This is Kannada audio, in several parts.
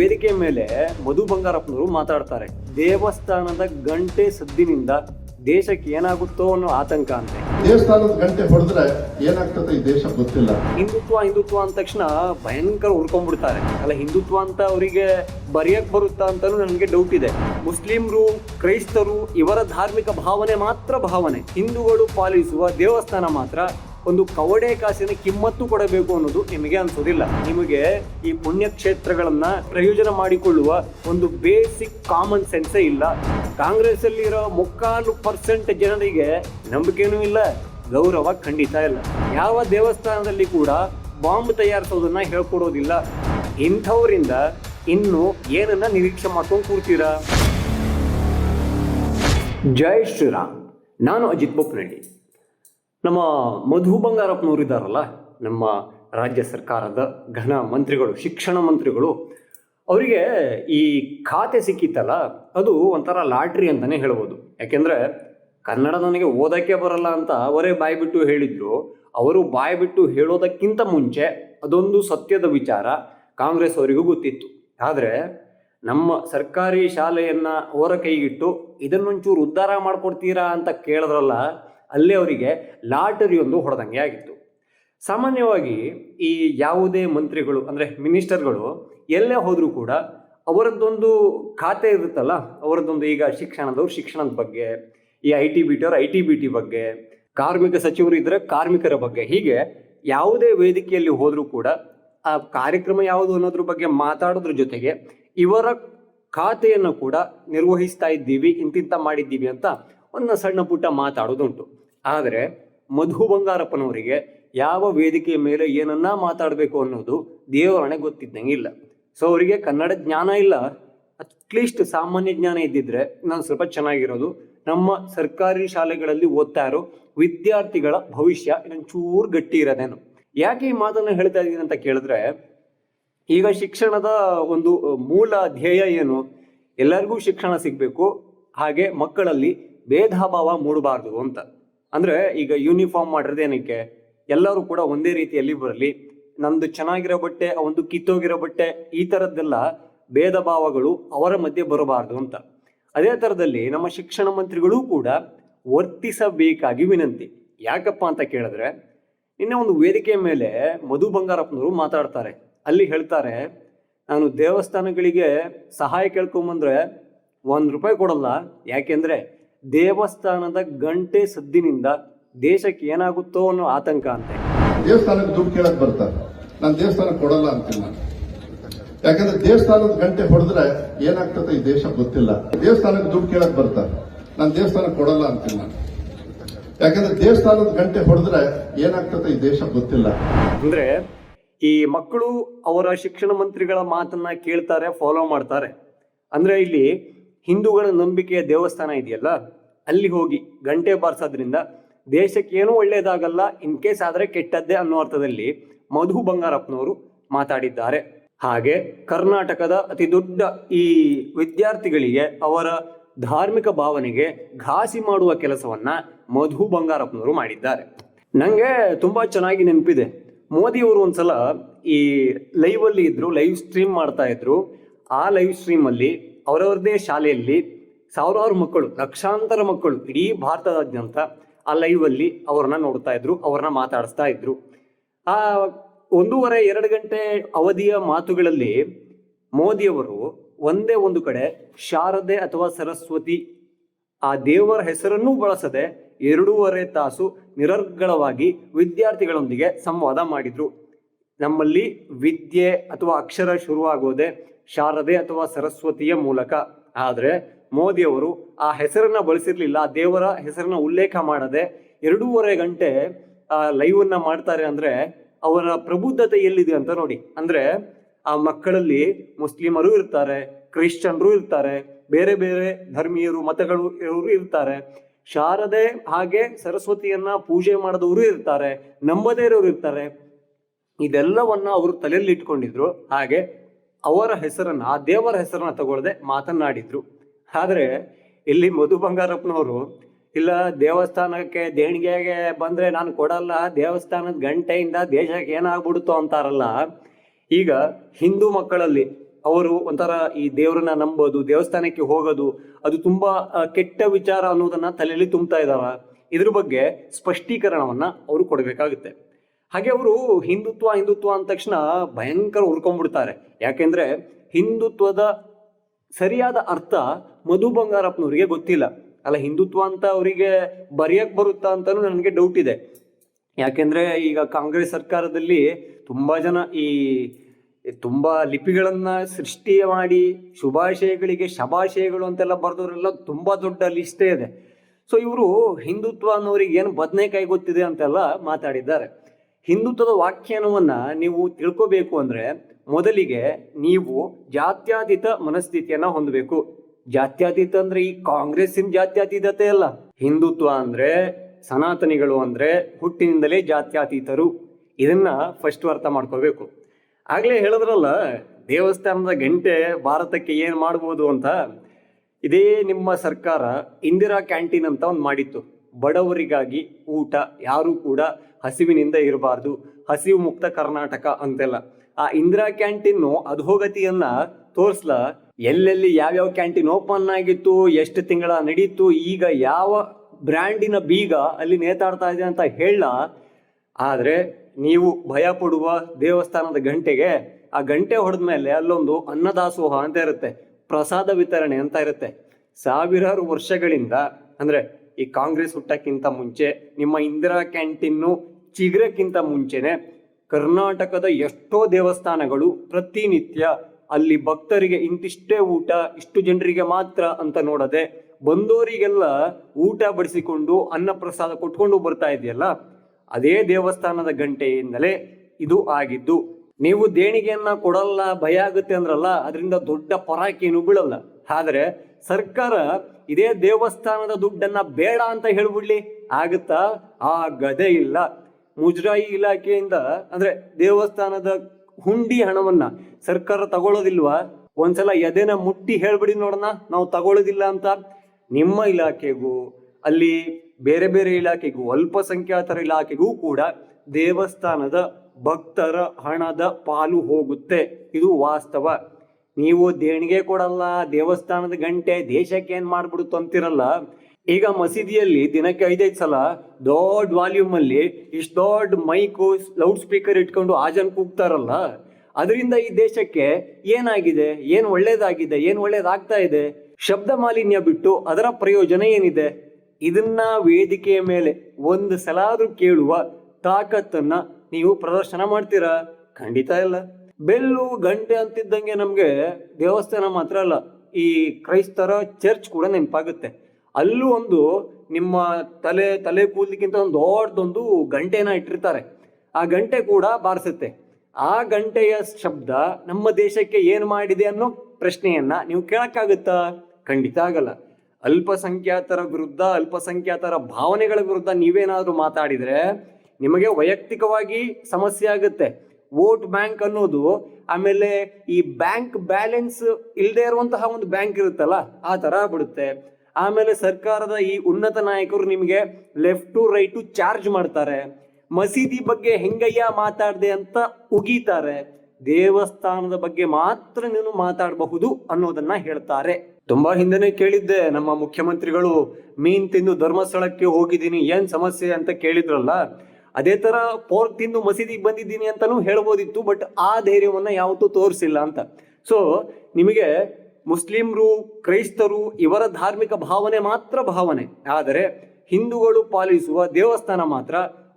ವೇದಿಕೆ ಮೇಲೆ ಮಧು ಬಂಗಾರಪ್ಪನವರು ಮಾತಾಡ್ತಾರೆ. ದೇವಸ್ಥಾನದ ಗಂಟೆ ಸದ್ದಿನಿಂದ ದೇಶಕ್ಕೆ ಏನಾಗುತ್ತೋ ಅನ್ನೋ ಆತಂಕ ಅಂತೆ. ದೇವಸ್ಥಾನದ ಗಂಟೆ ಹೊಡೆದ್ರೆ ಏನಾಗ್ತದೆ ಈ ದೇಶ ಗೊತ್ತಿಲ್ಲ. ಹಿಂದುತ್ವ ಹಿಂದುತ್ವ ಅಂದ ತಕ್ಷಣ ಭಯಂಕರ ಉರ್ಕೊಂಡ್ಬಿಡ್ತಾರೆ. ಅಲ್ಲ ಹಿಂದುತ್ವ ಅಂತ ಅವರಿಗೆ ಬರೆಯಕ್ ಬರುತ್ತಾ ಅಂತಾನು ನನಗೆ ಡೌಟ್ ಇದೆ. ಮುಸ್ಲಿಮ್ರು ಕ್ರೈಸ್ತರು ಇವರ ಧಾರ್ಮಿಕ ಭಾವನೆ ಮಾತ್ರ ಭಾವನೆ. ಹಿಂದೂಗಳು ಪಾಲಿಸುವ ದೇವಸ್ಥಾನ ಮಾತ್ರ ಒಂದು ಕವಡೆ ಕಾಸಿನ ಕಿಮ್ಮತ್ತು ಕೊಡಬೇಕು ಅನ್ನೋದು ನಿಮಗೆ ಅನ್ಸೋದಿಲ್ಲ. ನಿಮಗೆ ಈ ಪುಣ್ಯಕ್ಷೇತ್ರಗಳನ್ನ ಪ್ರಯೋಜನ ಮಾಡಿಕೊಳ್ಳುವ ಒಂದು ಬೇಸಿಕ್ ಕಾಮನ್ ಸೆನ್ಸೇ ಇಲ್ಲ. ಕಾಂಗ್ರೆಸ್ ಅಲ್ಲಿರೋ ಮುಕ್ಕಾಲು ಪರ್ಸೆಂಟ್ ಜನರಿಗೆ ನಂಬಿಕೆನೂ ಇಲ್ಲ, ಗೌರವ ಖಂಡಿತ ಇಲ್ಲ. ಯಾವ ದೇವಸ್ಥಾನದಲ್ಲಿ ಕೂಡ ಬಾಂಬ್ ತಯಾರಿಸೋದನ್ನ ಹೇಳ್ಕೊಡೋದಿಲ್ಲ. ಇಂಥವರಿಂದ ಇನ್ನು ಏನನ್ನ ನಿರೀಕ್ಷೆ ಮಾಡ್ಕೊಂಡು ಕೂರ್ತೀರಾ? ಜೈ ಶ್ರೀರಾಮ್. ನಾನು ಅಜಿತ್ ಬೊಪ್ಪನಹಳ್ಳಿ ನಮ್ಮ ಮಧು ಬಂಗಾರಪ್ಪನವರು ಇದ್ದಾರಲ್ಲ, ನಮ್ಮ ರಾಜ್ಯ ಸರ್ಕಾರದ ಘನ ಮಂತ್ರಿಗಳು, ಶಿಕ್ಷಣ ಮಂತ್ರಿಗಳು, ಅವರಿಗೆ ಈ ಖಾತೆ ಸಿಕ್ಕಿತ್ತಲ್ಲ, ಅದು ಒಂಥರ ಲಾಟ್ರಿ ಅಂತಲೇ ಹೇಳ್ಬೋದು. ಯಾಕೆಂದರೆ ಕನ್ನಡ ನನಗೆ ಓದೋಕ್ಕೆ ಬರಲ್ಲ ಅಂತ ಅವರೇ ಬಾಯಿ ಬಿಟ್ಟು ಹೇಳಿದ್ರು. ಅವರು ಬಾಯಿ ಬಿಟ್ಟು ಹೇಳೋದಕ್ಕಿಂತ ಮುಂಚೆ ಅದೊಂದು ಸತ್ಯದ ವಿಚಾರ ಕಾಂಗ್ರೆಸ್ ಅವರಿಗೂ ಗೊತ್ತಿತ್ತು. ಆದರೆ ನಮ್ಮ ಸರ್ಕಾರಿ ಶಾಲೆಯನ್ನು ಅವರ ಕೈಗಿಟ್ಟು ಇದನ್ನೊಂಚೂರು ಉದ್ಧಾರ ಮಾಡಿಕೊಡ್ತೀರಾ ಅಂತ ಕೇಳಿದ್ರಲ್ಲ ಅಲ್ಲೇ ಅವರಿಗೆ ಲಾಟರಿ ಒಂದು ಹೊಡೆದಂಗೆ ಆಗಿತ್ತು. ಸಾಮಾನ್ಯವಾಗಿ ಈ ಯಾವುದೇ ಮಂತ್ರಿಗಳು ಅಂದರೆ ಮಿನಿಸ್ಟರ್ಗಳು ಎಲ್ಲೇ ಹೋದರೂ ಕೂಡ ಅವರದ್ದೊಂದು ಖಾತೆ ಇರುತ್ತಲ್ಲ, ಅವರದ್ದೊಂದು ಈಗ ಶಿಕ್ಷಣದವ್ರು ಶಿಕ್ಷಣದ ಬಗ್ಗೆ, ಈ ಐ ಟಿ ಬಿ ಟಿ ಅವ್ರ ಐ ಟಿ ಬಿ ಟಿ ಬಗ್ಗೆ, ಕಾರ್ಮಿಕ ಸಚಿವರು ಇದ್ದರೆ ಕಾರ್ಮಿಕರ ಬಗ್ಗೆ, ಹೀಗೆ ಯಾವುದೇ ವೇದಿಕೆಯಲ್ಲಿ ಹೋದರೂ ಕೂಡ ಆ ಕಾರ್ಯಕ್ರಮ ಯಾವುದು ಅನ್ನೋದ್ರ ಬಗ್ಗೆ ಮಾತಾಡೋದ್ರ ಜೊತೆಗೆ ಇವರ ಖಾತೆಯನ್ನು ಕೂಡ ನಿರ್ವಹಿಸ್ತಾ ಇದ್ದೀವಿ, ಇಂತಿಂತ ಮಾಡಿದ್ದೀವಿ ಅಂತ ಒಂದು ಸಣ್ಣ ಪುಟ್ಟ ಮಾತಾಡೋದುಂಟು. ಆದರೆ ಮಧು ಬಂಗಾರಪ್ಪನವರಿಗೆ ಯಾವ ವೇದಿಕೆಯ ಮೇಲೆ ಏನನ್ನ ಮಾತಾಡಬೇಕು ಅನ್ನೋದು ದೇವರಣೆ ಗೊತ್ತಿದ್ದಂಗೆ ಇಲ್ಲ. ಸೊ ಅವರಿಗೆ ಕನ್ನಡ ಜ್ಞಾನ ಇಲ್ಲ. ಅಟ್ಲೀಸ್ಟ್ ಸಾಮಾನ್ಯ ಜ್ಞಾನ ಇದ್ದಿದ್ರೆ ನಾನು ಸ್ವಲ್ಪ ಚೆನ್ನಾಗಿರೋದು. ನಮ್ಮ ಸರ್ಕಾರಿ ಶಾಲೆಗಳಲ್ಲಿ ಓದ್ತಾ ಇರೋ ವಿದ್ಯಾರ್ಥಿಗಳ ಭವಿಷ್ಯ ಇನ್ನೊಂಚೂರು ಗಟ್ಟಿ ಇರೋದೇನು. ಯಾಕೆ ಈ ಮಾತನ್ನು ಹೇಳ್ತಾ ಇದ್ದೀನಿ ಅಂತ ಕೇಳಿದ್ರೆ, ಈಗ ಶಿಕ್ಷಣದ ಒಂದು ಮೂಲ ಧ್ಯೇಯ ಏನು? ಎಲ್ಲರಿಗೂ ಶಿಕ್ಷಣ ಸಿಗಬೇಕು. ಹಾಗೆ ಮಕ್ಕಳಲ್ಲಿ ಭೇದ ಭಾವ ಮೂಡಬಾರ್ದು ಅಂತ. ಅಂದ್ರೆ ಈಗ ಯೂನಿಫಾರ್ಮ್ ಮಾಡಿರೋದೇನಕ್ಕೆ ಎಲ್ಲರೂ ಕೂಡ ಒಂದೇ ರೀತಿಯಲ್ಲಿ ಬರಲಿ. ನಮ್ದು ಚೆನ್ನಾಗಿರೋ ಬಟ್ಟೆ, ಒಂದು ಕಿತ್ತೋಗಿರೋ ಬಟ್ಟೆ, ಈ ತರದ್ದೆಲ್ಲ ಭೇದ ಭಾವಗಳು ಅವರ ಮಧ್ಯೆ ಬರಬಾರದು ಅಂತ. ಅದೇ ತರದಲ್ಲಿ ನಮ್ಮ ಶಿಕ್ಷಣ ಮಂತ್ರಿಗಳು ಕೂಡ ವರ್ತಿಸಬೇಕಾಗಿ ವಿನಂತಿ. ಯಾಕಪ್ಪ ಅಂತ ಕೇಳಿದ್ರೆ, ನಿನ್ನೆ ಒಂದು ವೇದಿಕೆ ಮೇಲೆ ಮಧು ಬಂಗಾರಪ್ಪನವರು ಮಾತಾಡ್ತಾರೆ. ಅಲ್ಲಿ ಹೇಳ್ತಾರೆ, ನಾನು ದೇವಸ್ಥಾನಗಳಿಗೆ ಸಹಾಯ ಕೇಳ್ಕೊಂಬಂದ್ರೆ ಒಂದು ರೂಪಾಯಿ ಕೊಡಲ್ಲ. ಯಾಕೆಂದ್ರೆ ದೇವಸ್ಥಾನದ ಗಂಟೆ ಸದ್ದಿನಿಂದ ದೇಶಕ್ಕೆ ಏನಾಗುತ್ತೋ ಅನ್ನೋ ಆತಂಕ ಅಂತೆ. ದೇವಸ್ಥಾನಕ್ಕೆ ದುಡ್ಡು ಕೇಳಕ್ ಬರ್ತಾರೆ. ನಾನು ದೇವಸ್ಥಾನ ಕೊಡಲ್ಲ ಅಂತೀನಿ ನಾನು ಯಾಕಂದ್ರೆ ದೇವಸ್ಥಾನದ ಗಂಟೆ ಹೊಡೆದ್ರೆ ಏನಾಗ್ತದೆ ಈ ದೇಶ ಗೊತ್ತಿಲ್ಲ. ದೇವಸ್ಥಾನಕ್ಕೆ ದುಡ್ಡು ಕೇಳಕ್ ಬರ್ತಾರೆ. ನಾನು ದೇವಸ್ಥಾನ ಕೊಡಲ್ಲ ಅಂತೀನಿ ನಾನು ಯಾಕಂದ್ರೆ ದೇವಸ್ಥಾನದ ಗಂಟೆ ಹೊಡೆದ್ರೆ ಏನಾಗ್ತದೆ ಈ ದೇಶ ಗೊತ್ತಿಲ್ಲ. ಅಂದ್ರೆ ಈ ಮಕ್ಕಳು ಅವರ ಶಿಕ್ಷಣ ಮಂತ್ರಿಗಳ ಮಾತನ್ನ ಕೇಳ್ತಾರೆ ಫಾಲೋ ಮಾಡ್ತಾರೆ. ಅಂದ್ರೆ ಇಲ್ಲಿ ಹಿಂದೂಗಳ ನಂಬಿಕೆಯ ದೇವಸ್ಥಾನ ಇದೆಯಲ್ಲ, ಅಲ್ಲಿ ಹೋಗಿ ಗಂಟೆ ಬಾರಿಸೋದ್ರಿಂದ ದೇಶಕ್ಕೆ ಏನೂ ಒಳ್ಳೆಯದಾಗಲ್ಲ ಇನ್ ಕೇಸ್ ಆದರೆ ಕೆಟ್ಟದ್ದೇ ಅನ್ನೋ ಅರ್ಥದಲ್ಲಿ ಮಧು ಬಂಗಾರಪ್ಪನವರು ಮಾತಾಡಿದ್ದಾರೆ. ಹಾಗೆ ಕರ್ನಾಟಕದ ಅತಿ ದೊಡ್ಡ ಈ ವಿದ್ಯಾರ್ಥಿಗಳಿಗೆ ಅವರ ಧಾರ್ಮಿಕ ಭಾವನೆಗೆ ಘಾಸಿ ಮಾಡುವ ಕೆಲಸವನ್ನ ಮಧು ಬಂಗಾರಪ್ಪನವರು ಮಾಡಿದ್ದಾರೆ. ನನಗೆ ತುಂಬಾ ಚೆನ್ನಾಗಿ ನೆನಪಿದೆ. ಮೋದಿಯವರು ಒಂದ್ಸಲ ಈ ಲೈವ್ ಅಲ್ಲಿ ಇದ್ರು ಲೈವ್ ಸ್ಟ್ರೀಮ್ ಮಾಡ್ತಾ ಇದ್ರು. ಆ ಲೈವ್ ಸ್ಟ್ರೀಮ್ ಅಲ್ಲಿ ಅವರವರದೇ ಶಾಲೆಯಲ್ಲಿ ಸಾವಿರಾರು ಮಕ್ಕಳು, ಲಕ್ಷಾಂತರ ಮಕ್ಕಳು ಇಡೀ ಭಾರತದಾದ್ಯಂತ ಆ ಲೈವ್ ಅಲ್ಲಿ ಅವ್ರನ್ನ ನೋಡ್ತಾ ಇದ್ರು, ಅವ್ರನ್ನ ಮಾತಾಡಿಸ್ತಾ ಇದ್ರು. ಆ ಒಂದೂವರೆ, ಎರಡು ಗಂಟೆ ಅವಧಿಯ ಮಾತುಗಳಲ್ಲಿ ಮೋದಿಯವರು ಒಂದೇ ಒಂದು ಕಡೆ ಶಾರದೆ ಅಥವಾ ಸರಸ್ವತಿ ಆ ದೇವರ ಹೆಸರನ್ನೂ ಬಳಸದೆ ಎರಡೂವರೆ ತಾಸು ನಿರರ್ಗಳವಾಗಿ ವಿದ್ಯಾರ್ಥಿಗಳೊಂದಿಗೆ ಸಂವಾದ ಮಾಡಿದ್ರು. ನಮ್ಮಲ್ಲಿ ವಿದ್ಯೆ ಅಥವಾ ಅಕ್ಷರ ಶುರುವಾಗೋದೆ ಶಾರದೆ ಅಥವಾ ಸರಸ್ವತಿಯ ಮೂಲಕ. ಆದರೆ ಮೋದಿಯವರು ಆ ಹೆಸರನ್ನ ಬಳಸಿರ್ಲಿಲ್ಲ ದೇವರ ಹೆಸರನ್ನ ಉಲ್ಲೇಖ ಮಾಡದೆ ಎರಡೂವರೆ ಗಂಟೆ, ಆ ಲೈವ್ ಅನ್ನ ಮಾಡ್ತಾರೆ ಅಂದ್ರೆ ಅವರ ಪ್ರಬುದ್ಧತೆ ಎಲ್ಲಿದೆ ಅಂತ ನೋಡಿ. ಅಂದ್ರೆ ಆ ಮಕ್ಕಳಲ್ಲಿ ಮುಸ್ಲಿಮರು ಇರ್ತಾರೆ, ಕ್ರಿಶ್ಚಿಯನ್ರು ಇರ್ತಾರೆ, ಬೇರೆ ಬೇರೆ ಧರ್ಮೀಯರು, ಮತಗಳು ಇರೋರು ಇರ್ತಾರೆ. ಶಾರದೆ ಹಾಗೆ ಸರಸ್ವತಿಯನ್ನ ಪೂಜೆ ಮಾಡದವರು ಇರ್ತಾರೆ, ನಂಬದೇ ಇರೋರು ಇರ್ತಾರೆ. ಇದೆಲ್ಲವನ್ನ ಅವರು ತಲೆಯಲ್ಲಿ ಇಟ್ಕೊಂಡಿದ್ರು. ಹಾಗೆ ಅವರ ಹೆಸರನ್ನ, ಆ ದೇವರ ಹೆಸರನ್ನ ತಗೊಳ್ಳದೆ ಮಾತನಾಡಿದ್ರು ಆದ್ರೆ ಇಲ್ಲಿ ಮಧು ಬಂಗಾರಪ್ಪನವರು, ಇಲ್ಲ ದೇವಸ್ಥಾನಕ್ಕೆ ದೇಣಿಗೆಗೆ ಬಂದ್ರೆ ನಾನು ಕೊಡಲ್ಲ, ದೇವಸ್ಥಾನದ ಗಂಟೆಯಿಂದ ದೇಶಕ್ಕೆ ಏನಾಗ್ಬಿಡುತ್ತೋ ಅಂತಾರಲ್ಲ. ಈಗ ಹಿಂದೂ ಮಕ್ಕಳಲ್ಲಿ ಅವರು ಒಂಥರ ಈ ದೇವರನ್ನ ನಂಬೋದು, ದೇವಸ್ಥಾನಕ್ಕೆ ಹೋಗೋದು, ಅದು ತುಂಬಾ ಕೆಟ್ಟ ವಿಚಾರ ಅನ್ನೋದನ್ನ ತಲೆಯಲ್ಲಿ ತುಂಬ್ತಾ ಇದ್ದಾರ ಇದ್ರ ಬಗ್ಗೆ ಸ್ಪಷ್ಟೀಕರಣವನ್ನ ಅವರು ಕೊಡಬೇಕಾಗುತ್ತೆ. ಹಾಗೆ ಅವರು ಹಿಂದುತ್ವ ಹಿಂದುತ್ವ ಅಂದ ತಕ್ಷಣ ಭಯಂಕರ ಉರ್ಕೊಂಡ್ಬಿಡ್ತಾರೆ ಯಾಕೆಂದ್ರೆ ಹಿಂದುತ್ವದ ಸರಿಯಾದ ಅರ್ಥ ಮಧು ಬಂಗಾರಪ್ಪನವರಿಗೆ ಗೊತ್ತಿಲ್ಲ. ಅಲ್ಲ, ಹಿಂದುತ್ವ ಅಂತ ಅವರಿಗೆ ಬರೆಯಕ್ ಬರುತ್ತಾ ಅಂತಲೂ ನನಗೆ ಡೌಟ್ ಇದೆ. ಯಾಕೆಂದ್ರೆ ಈಗ ಕಾಂಗ್ರೆಸ್ ಸರ್ಕಾರದಲ್ಲಿ ತುಂಬಾ ಜನ ಈ ತುಂಬಾ ಲಿಪಿಗಳನ್ನ ಸೃಷ್ಟಿ ಮಾಡಿ ಶುಭಾಶಯಗಳಿಗೆ ಶಭಾಶಯಗಳು ಅಂತೆಲ್ಲ ಬರೆದವರೆಲ್ಲ ತುಂಬಾ ದೊಡ್ಡ ಲಿಸ್ಟೇ ಇದೆ. ಸೊ ಇವರು ಹಿಂದುತ್ವ ಅನ್ನೋರಿಗೆ ಏನು ಬದನೆಕಾಯಿ ಗೊತ್ತಿದೆ ಅಂತೆಲ್ಲ ಮಾತಾಡಿದ್ದಾರೆ. ಹಿಂದುತ್ವದ ವ್ಯಾಖ್ಯಾನವನ್ನ ನೀವು ತಿಳ್ಕೋಬೇಕು ಅಂದ್ರೆ ಮೊದಲಿಗೆ ನೀವು ಜಾತ್ಯಾತೀತ ಮನಸ್ಥಿತಿಯನ್ನ ಹೊಂದಬೇಕು. ಜಾತ್ಯಾತೀತ ಅಂದ್ರೆ ಈ ಕಾಂಗ್ರೆಸ್ಸಿನ ಜಾತ್ಯಾತೀತತೆ ಅಲ್ಲ. ಹಿಂದುತ್ವ ಅಂದ್ರೆ ಸನಾತನಿಗಳು ಅಂದ್ರೆ ಹುಟ್ಟಿನಿಂದಲೇ ಜಾತ್ಯಾತೀತರು. ಇದನ್ನ ಫಸ್ಟ್ ಅರ್ಥ ಮಾಡ್ಕೋಬೇಕು. ಆಗ್ಲೇ ಹೇಳಿದ್ರಲ್ಲ, ದೇವಸ್ಥಾನದ ಗಂಟೆ ಭಾರತಕ್ಕೆ ಏನು ಮಾಡ್ಬೋದು ಅಂತ? ಇದೇ ನಿಮ್ಮ ಸರ್ಕಾರ ಇಂದಿರಾ ಕ್ಯಾಂಟೀನ್ ಅಂತ ಒಂದು ಮಾಡಿತ್ತು. ಬಡವರಿಗಾಗಿ ಊಟ ಯಾರೂ ಕೂಡ ಹಸಿವಿನಿಂದ ಇರಬಾರ್ದು. ಹಸಿವು ಮುಕ್ತ ಕರ್ನಾಟಕ ಅಂತೆಲ್ಲ. ಆ ಇಂದಿರಾ ಕ್ಯಾಂಟೀನ್ ಅಧೋಗತಿಯನ್ನ ತೋರಿಸ್ಲ. ಎಲ್ಲೆಲ್ಲಿ ಯಾವ್ಯಾವ ಕ್ಯಾಂಟೀನ್ ಓಪನ್ ಆಗಿತ್ತು, ಎಷ್ಟು ತಿಂಗಳ ನಡೀತು, ಈಗ ಯಾವ ಬ್ರ್ಯಾಂಡಿನ ಬೀಗ ಅಲ್ಲಿ ನೇತಾಡ್ತಾ ಇದೆ ಅಂತ ಹೇಳ. ಆದ್ರೆ ನೀವು ಭಯ ಪಡುವ ದೇವಸ್ಥಾನದ ಗಂಟೆಗೆ ಆ ಗಂಟೆ ಹೊಡೆದ ಮೇಲೆ ಅಲ್ಲೊಂದು ಅನ್ನದಾಸೋಹ ಅಂತ ಇರುತ್ತೆ. ಪ್ರಸಾದ ವಿತರಣೆ ಅಂತ ಇರುತ್ತೆ. ಸಾವಿರಾರು ವರ್ಷಗಳಿಂದ ಅಂದ್ರೆ ಈ ಕಾಂಗ್ರೆಸ್ ಹುಟ್ಟಕ್ಕಿಂತ ಮುಂಚೆ, ನಿಮ್ಮ ಇಂದಿರಾ ಕ್ಯಾಂಟೀನ್ನು ಚಿಗ್ರಕ್ಕಿಂತ ಮುಂಚೆನೆ ಕರ್ನಾಟಕದ ಎಷ್ಟೋ ದೇವಸ್ಥಾನಗಳು ಪ್ರತಿನಿತ್ಯ ಅಲ್ಲಿ ಭಕ್ತರಿಗೆ ಇಂತಿಷ್ಟೇ ಊಟ, ಇಷ್ಟು ಜನರಿಗೆ ಮಾತ್ರ ಅಂತ ನೋಡದೆ ಬಂದೋರಿಗೆಲ್ಲ ಊಟ ಬಡಿಸಿಕೊಂಡು ಅನ್ನ ಪ್ರಸಾದ ಕೊಟ್ಕೊಂಡು ಬರ್ತಾ ಇದೆಯಲ್ಲ, ಅದೇ ದೇವಸ್ಥಾನದ ಗಂಟೆಯಿಂದಲೇ ಇದು ಆಗಿದ್ದು, ನೀವು ದೇಣಿಗೆಯನ್ನ ಕೊಡಲ್ಲ, ಭಯ ಆಗುತ್ತೆ ಅಂದ್ರಲ್ಲ, ಅದರಿಂದ ದೊಡ್ಡ ಪರಾಕೇನು ಬೀಳಲ್ಲ. ಆದ್ರೆ ಸರ್ಕಾರ ಇದೇ ದೇವಸ್ಥಾನದ ದುಡ್ಡನ್ನ ಬೇಡ ಅಂತ ಹೇಳ್ಬಿಡ್ಲಿ. ಆಗುತ್ತಾ? ಆ ಗದೆ ಇಲ್ಲ. ಮುಜರಾಯಿ ಇಲಾಖೆಯಿಂದ, ಅಂದ್ರೆ ದೇವಸ್ಥಾನದ ಹುಂಡಿ ಹಣವನ್ನ ಸರ್ಕಾರ ತಗೊಳ್ಳೋದಿಲ್ವಾ? ಒಂದ್ಸಲ ಎದೆನ ಮುಟ್ಟಿ ಹೇಳ್ಬಿಡಿ ನೋಡೋಣ. ನಾವು ತಗೊಳ್ಳೋದಿಲ್ಲ ಅಂತ. ನಿಮ್ಮ ಇಲಾಖೆಗೂ, ಅಲ್ಲಿ ಬೇರೆ ಬೇರೆ ಇಲಾಖೆಗೂ, ಅಲ್ಪಸಂಖ್ಯಾತರ ಇಲಾಖೆಗೂ ಕೂಡ ದೇವಸ್ಥಾನದ ಭಕ್ತರ ಹಣದ ಪಾಲು ಹೋಗುತ್ತೆ. ಇದು ವಾಸ್ತವ. ನೀವು ದೇಣಿಗೆ ಕೊಡಲ್ಲ, ದೇವಸ್ಥಾನದ ಗಂಟೆ, ದೇಶಕ್ಕೆ ಏನ್ ಮಾಡ್ಬಿಡುತ್ತು ಅಂತಿರಲ್ಲ? ಈಗ ಮಸೀದಿಯಲ್ಲಿ ದಿನಕ್ಕೆ ಐದೈದು ಸಲ ದೊಡ್ಡ ವಾಲ್ಯೂಮ್ ಅಲ್ಲಿ ಇಷ್ಟು ದೊಡ್ಡ ಮೈಕು ಲೌಡ್ ಸ್ಪೀಕರ್ ಇಟ್ಕೊಂಡು ಆಜನ್ ಕೂಗ್ತಾರಲ್ಲ? ಅದರಿಂದ ಈ ದೇಶಕ್ಕೆ ಏನಾಗಿದೆ? ಏನ್ ಒಳ್ಳೇದಾಗಿದೆ? ಏನ್ ಒಳ್ಳೇದಾಗ್ತಾ ಇದೆ? ಶಬ್ದ ಮಾಲಿನ್ಯ ಬಿಟ್ಟು ಅದರ ಪ್ರಯೋಜನ ಏನಿದೆ? ಇದನ್ನ ವೇದಿಕೆಯ ಮೇಲೆ ಒಂದು ಸಲಾದರೂ ಕೇಳುವ ತಾಕತ್ತನ್ನ ನೀವು ಪ್ರದರ್ಶನ ಮಾಡ್ತೀರಾ? ಖಂಡಿತ ಇಲ್ಲ. ಬೆಲ್ಲು ಗಂಟೆ ಅಂತಿದ್ದಂಗೆ ನಮಗೆ ದೇವಸ್ಥಾನ ಮಾತ್ರ ಅಲ್ಲ, ಈ ಕ್ರೈಸ್ತರ ಚರ್ಚ್ ಕೂಡ ನೆನಪಾಗುತ್ತೆ. ಅಲ್ಲೂ ಒಂದು ನಿಮ್ಮ ತಲೆ ತಲೆ ಕೂದಲಿಕ್ಕಿಂತ ಒಂದು ದೊಡ್ಡದೊಂದು ಗಂಟೆನ ಇಟ್ಟಿರ್ತಾರೆ. ಆ ಗಂಟೆ ಕೂಡ ಬಾರಿಸುತ್ತೆ. ಆ ಗಂಟೆಯ ಶಬ್ದ ನಮ್ಮ ದೇಶಕ್ಕೆ ಏನು ಮಾಡಿದೆ ಅನ್ನೋ ಪ್ರಶ್ನೆಯನ್ನ ನೀವು ಕೇಳಕ್ಕಾಗುತ್ತಾ? ಖಂಡಿತ ಆಗಲ್ಲ. ಅಲ್ಪಸಂಖ್ಯಾತರ ವಿರುದ್ಧ, ಅಲ್ಪಸಂಖ್ಯಾತರ ಭಾವನೆಗಳ ವಿರುದ್ಧ ನೀವೇನಾದರೂ ಮಾತಾಡಿದ್ರೆ ನಿಮಗೆ ವೈಯಕ್ತಿಕವಾಗಿ ಸಮಸ್ಯೆ ಆಗುತ್ತೆ. ವೋಟ್ ಬ್ಯಾಂಕ್ ಅನ್ನೋದು ಆಮೇಲೆ ಈ ಬ್ಯಾಂಕ್ ಬ್ಯಾಲೆನ್ಸ್ ಇಲ್ಲದೆ ಇರುವಂತಹ ಒಂದು ಬ್ಯಾಂಕ್ ಇರುತ್ತಲ್ಲ, ಆ ತರ ಬಿಡುತ್ತೆ ಆಮೇಲೆ ಸರ್ಕಾರದ ಈ ಉನ್ನತ ನಾಯಕರು ನಿಮಗೆ left to right to charge ಮಾಡ್ತಾರೆ. ಮಸೀದಿ ಬಗ್ಗೆ ಹೆಂಗಯ್ಯ ಮಾತಾಡ್ದೆ ಅಂತ ಉಗೀತಾರೆ. ದೇವಸ್ಥಾನದ ಬಗ್ಗೆ ಮಾತ್ರ ನೀನು ಮಾತಾಡಬಹುದು ಅನ್ನೋದನ್ನ ಹೇಳ್ತಾರೆ. ತುಂಬಾ ಹಿಂದೆನೆ ಕೇಳಿದ್ದೆ ನಮ್ಮ ಮುಖ್ಯಮಂತ್ರಿಗಳು, ಮೀನ್ ತಿಂದು ಧರ್ಮಸ್ಥಳಕ್ಕೆ ಹೋಗಿದ್ದೀನಿ, ಏನ್ ಸಮಸ್ಯೆ? ಅಂತ ಕೇಳಿದ್ರಲ್ಲ. ಅದೇ ತರ ಪೋರ್ಕ್ ತಿಂದು ಮಸೀದಿಗೆ ಬಂದಿದ್ದೀನಿ ಅಂತಲೂ ಹೇಳ್ಬೋದಿತ್ತು ಬಟ್ ಆ ಧೈರ್ಯವನ್ನ ಯಾವತ್ತೂ ತೋರಿಸಿಲ್ಲ ಅಂತ. ಸೊ ನಿಮಗೆ ಮುಸ್ಲಿಮ್ರು, ಕ್ರೈಸ್ತರು ಇವರ ಧಾರ್ಮಿಕ ಭಾವನೆ ಮಾತ್ರ ಭಾವನೆ. ಆದರೆ ಹಿಂದೂಗಳು ಪಾಲಿಸುವ ದೇವಸ್ಥಾನ ಮಾತ್ರ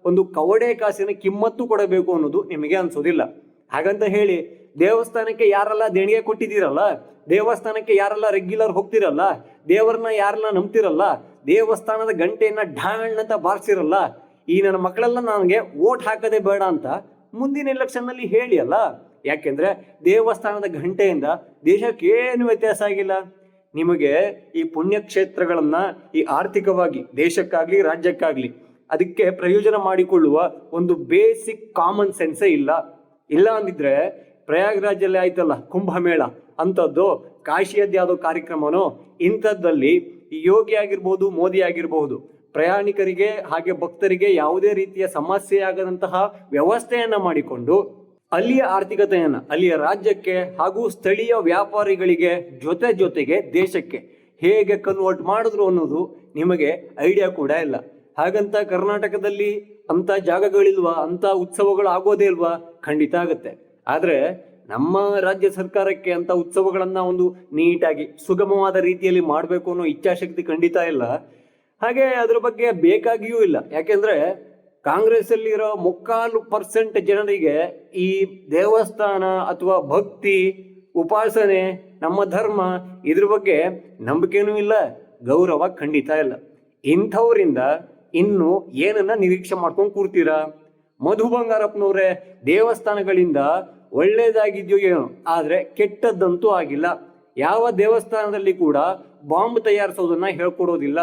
ಒಂದು ಕವಡೆ ಕಾಸಿನ ಕಿಮ್ಮತ್ತು ಕೊಡಬೇಕು ಅನ್ನೋದು ನಿಮಗೆ ಅನ್ಸೋದಿಲ್ಲ. ಹಾಗಂತ ಹೇಳಿ, ದೇವಸ್ಥಾನಕ್ಕೆ ಯಾರೆಲ್ಲ ದೇಣಿಗೆ ಕೊಟ್ಟಿದ್ದೀರಲ್ಲ, ದೇವಸ್ಥಾನಕ್ಕೆ ಯಾರೆಲ್ಲ ರೆಗ್ಯುಲರ್ ಹೋಗ್ತಿರಲ್ಲ, ದೇವರನ್ನ ಯಾರೆಲ್ಲ ನಂಬ್ತಿರಲ್ಲ, ದೇವಸ್ಥಾನದ ಗಂಟೆಯನ್ನ ಢಾಣ್ ಅಂತ ಬಾರಿಸಿರಲ್ಲ ಈ ನನ್ನ ಮಕ್ಕಳೆಲ್ಲ ನನಗೆ ಓಟ್ ಹಾಕದೆ ಬೇಡ ಅಂತ ಮುಂದಿನ ಎಲೆಕ್ಷನ್ನಲ್ಲಿ ಹೇಳಿ ಅಲ್ಲ? ಯಾಕೆಂದ್ರೆ ದೇವಸ್ಥಾನದ ಗಂಟೆಯಿಂದ ದೇಶಕ್ಕೆ ಏನು ವ್ಯತ್ಯಾಸ ಆಗಿಲ್ಲ? ನಿಮಗೆ ಈ ಪುಣ್ಯಕ್ಷೇತ್ರಗಳನ್ನು ಈ ಆರ್ಥಿಕವಾಗಿ ದೇಶಕ್ಕಾಗ್ಲಿ, ರಾಜ್ಯಕ್ಕಾಗಲಿ ಅದಕ್ಕೆ ಪ್ರಯೋಜನ ಮಾಡಿಕೊಳ್ಳುವ ಒಂದು ಬೇಸಿಕ್ ಕಾಮನ್ ಸೆನ್ಸೇ ಇಲ್ಲ. ಇಲ್ಲ ಅಂದಿದ್ರೆ ಪ್ರಯಾಗ್ರಾಜಲ್ಲಿ ಆಯ್ತಲ್ಲ ಕುಂಭಮೇಳ ಅಂಥದ್ದು ಕಾಶಿಯದ್ದು ಯಾವುದೋ ಕಾರ್ಯಕ್ರಮನೋ ಇಂಥದ್ದಲ್ಲಿ ಈ ಯೋಗಿ ಆಗಿರ್ಬೋದು, ಮೋದಿ ಆಗಿರಬಹುದು ಪ್ರಯಾಣಿಕರಿಗೆ ಹಾಗೆ ಭಕ್ತರಿಗೆ ಯಾವುದೇ ರೀತಿಯ ಸಮಸ್ಯೆ ಆಗದಂತಹ ವ್ಯವಸ್ಥೆಯನ್ನ ಮಾಡಿಕೊಂಡು ಅಲ್ಲಿಯ ಆರ್ಥಿಕತೆಯನ್ನು, ಅಲ್ಲಿಯ ರಾಜ್ಯಕ್ಕೆ ಹಾಗೂ ಸ್ಥಳೀಯ ವ್ಯಾಪಾರಿಗಳಿಗೆ ಜೊತೆ ಜೊತೆಗೆ ದೇಶಕ್ಕೆ ಹೇಗೆ ಕನ್ವರ್ಟ್ ಮಾಡಿದ್ರು ಅನ್ನೋದು ನಿಮಗೆ ಐಡಿಯಾ ಕೂಡ ಇಲ್ಲ. ಹಾಗಂತ ಕರ್ನಾಟಕದಲ್ಲಿ ಅಂತ ಜಾಗಗಳಿಲ್ವಾ ಅಂತ ಉತ್ಸವಗಳು ಆಗೋದೇ ಇಲ್ವಾ? ಖಂಡಿತ ಆಗುತ್ತೆ. ಆದರೆ ನಮ್ಮ ರಾಜ್ಯ ಸರ್ಕಾರಕ್ಕೆ ಅಂತ ಉತ್ಸವಗಳನ್ನ ಒಂದು ನೀಟಾಗಿ ಸುಗಮವಾದ ರೀತಿಯಲ್ಲಿ ಮಾಡಬೇಕು ಅನ್ನೋ ಇಚ್ಛಾಶಕ್ತಿ ಖಂಡಿತ ಇಲ್ಲ. ಹಾಗೆ ಅದ್ರ ಬಗ್ಗೆ ಬೇಕಾಗಿಯೂ ಇಲ್ಲ. ಯಾಕೆಂದ್ರೆ ಕಾಂಗ್ರೆಸ್ ಅಲ್ಲಿರೋ ಮುಕ್ಕಾಲು ಪರ್ಸೆಂಟ್ ಜನರಿಗೆ ಈ ದೇವಸ್ಥಾನ ಅಥವಾ ಭಕ್ತಿ, ಉಪಾಸನೆ, ನಮ್ಮ ಧರ್ಮ ಇದ್ರ ಬಗ್ಗೆ ನಂಬಿಕೆನೂ ಇಲ್ಲ, ಗೌರವ ಖಂಡಿತ ಇಲ್ಲ. ಇಂಥವರಿಂದ ಇನ್ನು ಏನನ್ನ ನಿರೀಕ್ಷೆ ಮಾಡ್ಕೊಂಡು ಕೂರ್ತೀರಾ? ಮಧು ಬಂಗಾರಪ್ಪನವ್ರೆ, ದೇವಸ್ಥಾನಗಳಿಂದ ಒಳ್ಳೇದಾಗಿದ್ಯೋ ಏನೋ, ಆದ್ರೆ ಕೆಟ್ಟದ್ದಂತೂ ಆಗಿಲ್ಲ. ಯಾವ ದೇವಸ್ಥಾನದಲ್ಲಿ ಕೂಡ ಬಾಂಬ್ ತಯಾರಿಸೋದನ್ನ ಹೇಳ್ಕೊಡೋದಿಲ್ಲ.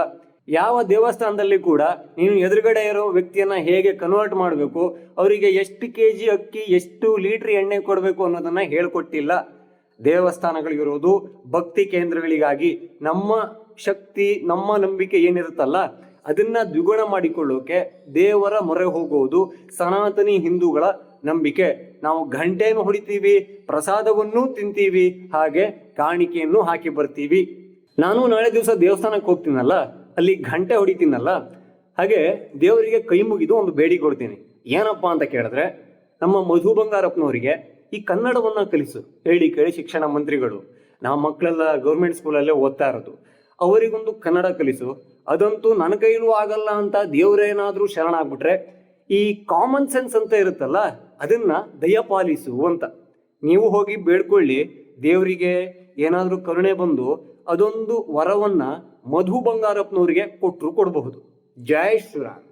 ಯಾವ ದೇವಸ್ಥಾನದಲ್ಲಿ ಕೂಡ ನೀನು ಎದುರುಗಡೆ ಇರೋ ವ್ಯಕ್ತಿಯನ್ನ ಹೇಗೆ ಕನ್ವರ್ಟ್ ಮಾಡಬೇಕು, ಅವರಿಗೆ ಎಷ್ಟು ಕೆ ಜಿ ಅಕ್ಕಿ, ಎಷ್ಟು ಲೀಟ್ರ್ ಎಣ್ಣೆ ಕೊಡಬೇಕು ಅನ್ನೋದನ್ನ ಹೇಳ್ಕೊಟ್ಟಿಲ್ಲ. ದೇವಸ್ಥಾನಗಳಿರೋದು ಭಕ್ತಿ ಕೇಂದ್ರಗಳಿಗಾಗಿ ನಮ್ಮ ಶಕ್ತಿ, ನಮ್ಮ ನಂಬಿಕೆ ಏನಿರುತ್ತಲ್ಲ, ಅದನ್ನ ದ್ವಿಗುಣ ಮಾಡಿಕೊಳ್ಳೋಕೆ ದೇವರ ಮೊರೆ ಹೋಗುವುದು ಸನಾತನಿ ಹಿಂದೂಗಳ ನಂಬಿಕೆ. ನಾವು ಘಂಟೆಯನ್ನು ಹೊಡಿತೀವಿ, ಪ್ರಸಾದವನ್ನು ತಿಂತೀವಿ, ಹಾಗೆ ಕಾಣಿಕೆಯನ್ನು ಹಾಕಿ ಬರ್ತೀವಿ. ನಾನು ನಾಳೆ ದಿವಸ ದೇವಸ್ಥಾನಕ್ಕೆ ಹೋಗ್ತೀನಲ್ಲ ಅಲ್ಲಿ ಘಂಟೆ ಹೊಡಿತೀನಲ್ಲ, ಹಾಗೆ ದೇವರಿಗೆ ಕೈ ಮುಗಿದು ಒಂದು ಬೇಡಿ ಕೊಡ್ತೀನಿ. ಏನಪ್ಪಾ ಅಂತ ಕೇಳಿದ್ರೆ, ನಮ್ಮ ಮಧು ಬಂಗಾರಪ್ಪನವರಿಗೆ ಈ ಕನ್ನಡವನ್ನ ಕಲಿಸು. ಹೇಳಿ ಕೇಳಿ ಶಿಕ್ಷಣ ಮಂತ್ರಿಗಳು, ನಮ್ಮ ಮಕ್ಕಳೆಲ್ಲ ಗೌರ್ಮೆಂಟ್ ಸ್ಕೂಲಲ್ಲೇ ಓದ್ತಾ ಇರೋದು. ಅವರಿಗೊಂದು ಕನ್ನಡ ಕಲಿಸು. ಅದಂತೂ ನನ್ನ ಕೈಲೂ ಆಗಲ್ಲ ಅಂತ ದೇವರೇನಾದ್ರೂ ಶರಣಾಗ್ಬಿಟ್ರೆ ಈ ಕಾಮನ್ ಸೆನ್ಸ್ ಅಂತ ಇರುತ್ತಲ್ಲ, ಅದನ್ನ ದಯಪಾಲಿಸು ಅಂತ. ನೀವು ಹೋಗಿ ಬೇಡ್ಕೊಳ್ಳಿ, ದೇವರಿಗೆ ಏನಾದರೂ ಕರುಣೆ ಬಂದು ಅದೊಂದು ವರವನ್ನ ಮಧು ಬಂಗಾರಪ್ಪನವರಿಗೆ ಕೊಟ್ಟರು ಕೊಡಬಹುದು. ಶ್ರೀರಾಮ್.